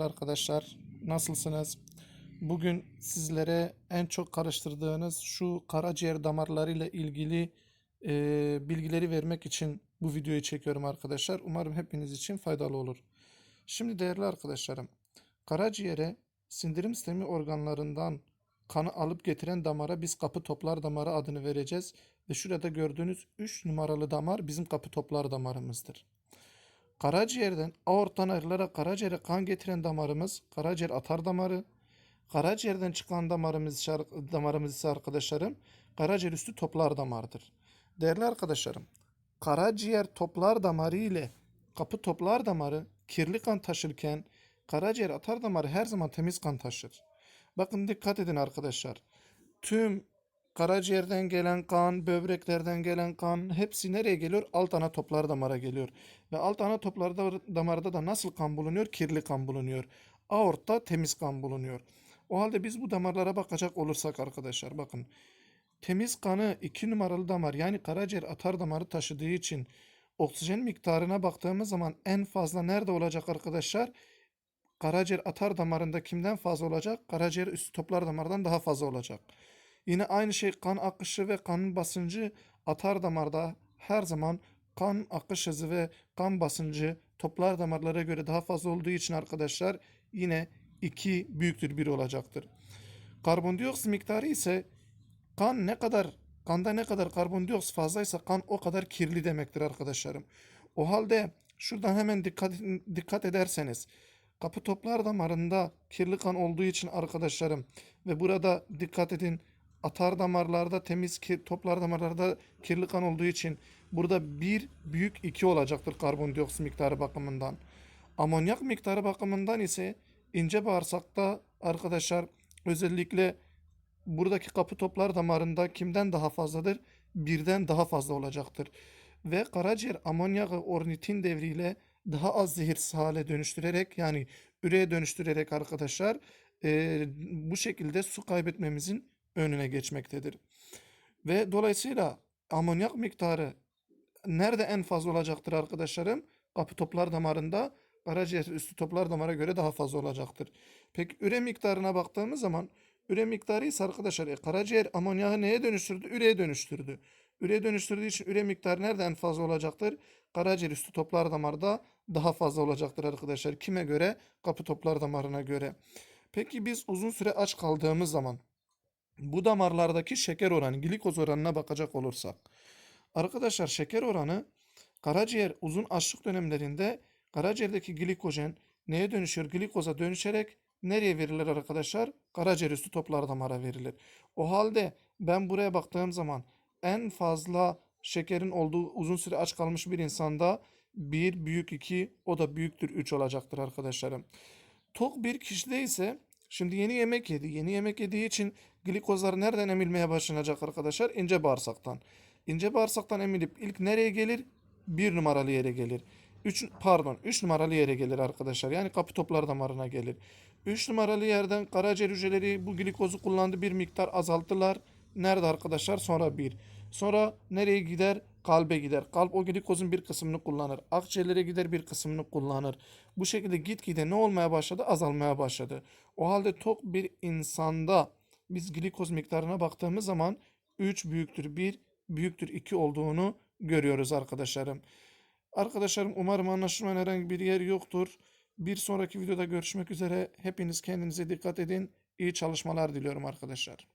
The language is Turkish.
arkadaşlar. Nasılsınız? Bugün sizlere en çok karıştırdığınız şu karaciğer damarlarıyla ilgili e, bilgileri vermek için bu videoyu çekiyorum arkadaşlar. Umarım hepiniz için faydalı olur. Şimdi değerli arkadaşlarım, karaciğere sindirim sistemi organlarından kanı alıp getiren damara biz kapı toplar damarı adını vereceğiz. Ve şurada gördüğünüz 3 numaralı damar bizim kapı toplar damarımızdır. Karaciğerden aorttan ayrılarak karaciğere kan getiren damarımız karaciğer atar damarı. Karaciğerden çıkan damarımız, damarımız ise arkadaşlarım karaciğer üstü toplar damardır. Değerli arkadaşlarım, karaciğer toplar damarı ile kapı toplar damarı kirli kan taşırken karaciğer atar damarı her zaman temiz kan taşır. Bakın dikkat edin arkadaşlar. Tüm karaciğerden gelen kan, böbreklerden gelen kan hepsi nereye geliyor? Alt ana toplar damara geliyor. Ve alt ana toplar da- damarda da nasıl kan bulunuyor? Kirli kan bulunuyor. Aortta temiz kan bulunuyor. O halde biz bu damarlara bakacak olursak arkadaşlar bakın. Temiz kanı 2 numaralı damar yani karaciğer atar damarı taşıdığı için oksijen miktarına baktığımız zaman en fazla nerede olacak arkadaşlar? Karaciğer atar damarında kimden fazla olacak? Karaciğer üstü toplar damardan daha fazla olacak. Yine aynı şey kan akışı ve kanın basıncı atar damarda her zaman kan akış hızı ve kan basıncı toplar damarlara göre daha fazla olduğu için arkadaşlar yine 2 büyüktür 1 olacaktır. Karbondioksit miktarı ise kan ne kadar kanda ne kadar karbondioksit fazlaysa kan o kadar kirli demektir arkadaşlarım. O halde şuradan hemen dikkat dikkat ederseniz kapı toplar damarında kirli kan olduğu için arkadaşlarım ve burada dikkat edin atar damarlarda temiz ki, toplar damarlarda kirli kan olduğu için burada bir büyük 2 olacaktır karbondioksit miktarı bakımından. Amonyak miktarı bakımından ise ince bağırsakta arkadaşlar özellikle buradaki kapı toplar damarında kimden daha fazladır? Birden daha fazla olacaktır. Ve karaciğer amonyağı ornitin devriyle daha az zehirsiz hale dönüştürerek yani üreye dönüştürerek arkadaşlar eee, bu şekilde su kaybetmemizin önüne geçmektedir. Ve dolayısıyla amonyak miktarı nerede en fazla olacaktır arkadaşlarım? Kapı toplar damarında karaciğer üstü toplar damara göre daha fazla olacaktır. Peki üre miktarına baktığımız zaman üre miktarı ise arkadaşlar e, karaciğer amonyağı neye dönüştürdü? Üreye dönüştürdü. Üreye dönüştürdüğü için üre miktarı nerede en fazla olacaktır? Karaciğer üstü toplar damarda daha fazla olacaktır arkadaşlar. Kime göre? Kapı toplar damarına göre. Peki biz uzun süre aç kaldığımız zaman bu damarlardaki şeker oranı, glikoz oranına bakacak olursak. Arkadaşlar şeker oranı karaciğer uzun açlık dönemlerinde karaciğerdeki glikojen neye dönüşüyor? Glikoza dönüşerek nereye verilir arkadaşlar? Karaciğer üstü toplar damara verilir. O halde ben buraya baktığım zaman en fazla şekerin olduğu uzun süre aç kalmış bir insanda 1 büyük 2 o da büyüktür 3 olacaktır arkadaşlarım. Tok bir kişide ise şimdi yeni yemek yedi. Yeni yemek yediği için glikozlar nereden emilmeye başlanacak arkadaşlar? İnce bağırsaktan. İnce bağırsaktan emilip ilk nereye gelir? Bir numaralı yere gelir. 3 pardon 3 numaralı yere gelir arkadaşlar. Yani kapı toplar damarına gelir. 3 numaralı yerden karaciğer hücreleri bu glikozu kullandı bir miktar azalttılar. Nerede arkadaşlar? Sonra 1. Sonra nereye gider? Kalbe gider. Kalp o glikozun bir kısmını kullanır. Akciğerlere gider bir kısmını kullanır. Bu şekilde gitgide ne olmaya başladı? Azalmaya başladı. O halde tok bir insanda biz glikoz miktarına baktığımız zaman 3 büyüktür 1 büyüktür 2 olduğunu görüyoruz arkadaşlarım. Arkadaşlarım umarım anlaşılmayan herhangi bir yer yoktur. Bir sonraki videoda görüşmek üzere. Hepiniz kendinize dikkat edin. İyi çalışmalar diliyorum arkadaşlar.